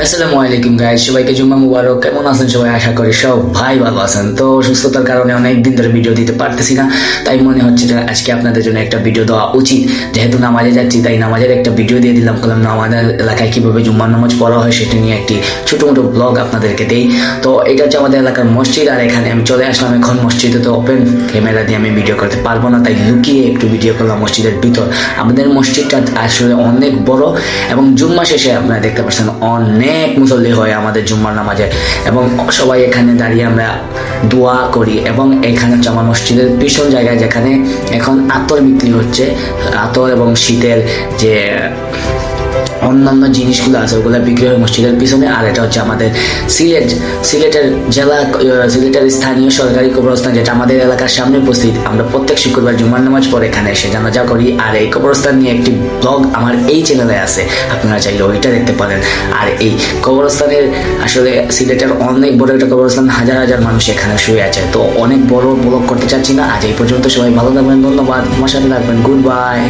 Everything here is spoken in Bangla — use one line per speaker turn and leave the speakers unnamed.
আসসালামু আলাইকুম গাইজ সবাইকে জুম্মা মুবারক। কেমন আছেন সবাই? আশা করি সব ভাই ভালো আছেন। তো সুস্থতার কারণে অনেক দিন ধরে ভিডিও দিতে পারতেছি না। তাই মনে হচ্ছে যে আজকে আপনাদের জন্য একটা ভিডিও দেওয়া উচিত। যেহেতু নামাজে যাচ্ছি, তাই নামাজের একটা ভিডিও দিয়ে দিলাম। বললাম আমাদের এলাকায় কীভাবে জুম্মার নামাজ পড়া হয় সেটা নিয়ে একটি ছোটো মোটো ব্লগ আপনাদেরকে দেই। তো এটা হচ্ছে আমাদের এলাকার মসজিদ। আর এখানে আমি চলে আসলাম এখন মসজিদে। তো ওপেন ক্যামেরা দিয়ে আমি ভিডিও করতে পারব না, তাই লুকিয়ে একটু ভিডিও করলাম মসজিদের ভিতর। আমাদের মসজিদটা আসলে অনেক বড় এবং জুম্মা শেষে আপনারা দেখতে পাচ্ছেন অনেক মুসল্লি হয় আমাদের জুম্মার নামাজে। এবং সবাই এখানে দাঁড়িয়ে আমরা দোয়া করি এবং এখানে আমার মসজিদের ভীষণ জায়গায় যেখানে এখন আতর বিক্রি হচ্ছে। আতর এবং শীতের যে অন্যান্য জিনিসগুলো আছে, ওগুলো বিক্রি হয় মসজিদের পিছনে। আর এটা হচ্ছে আমাদের সিলেট, সিলেটের জেলা সিলেটের স্থানীয় সরকারি কবরস্থান যেটা আমাদের এলাকার সামনে উপস্থিত। আমরা প্রত্যেক শুক্রবার জুমার নামাজ পরে এখানে এসে জানাজা করি। আর এই কবরস্থান নিয়ে একটি ব্লগ আমার এই চ্যানেলে আছে। আপনারা চাইলে ওইটা দেখতে পারেন। আর এই কবরস্থানের আসলে সিলেটের অনেক বড় একটা কবরস্থান, হাজার হাজার মানুষ এখানে শুয়ে আছে। তো অনেক বড় ব্লগ করতে চাচ্ছি না। আজ এই পর্যন্ত সবাই ভালো থাকবেন, ধন্যবাদ। আমার সাথে থাকবেন গুড বাই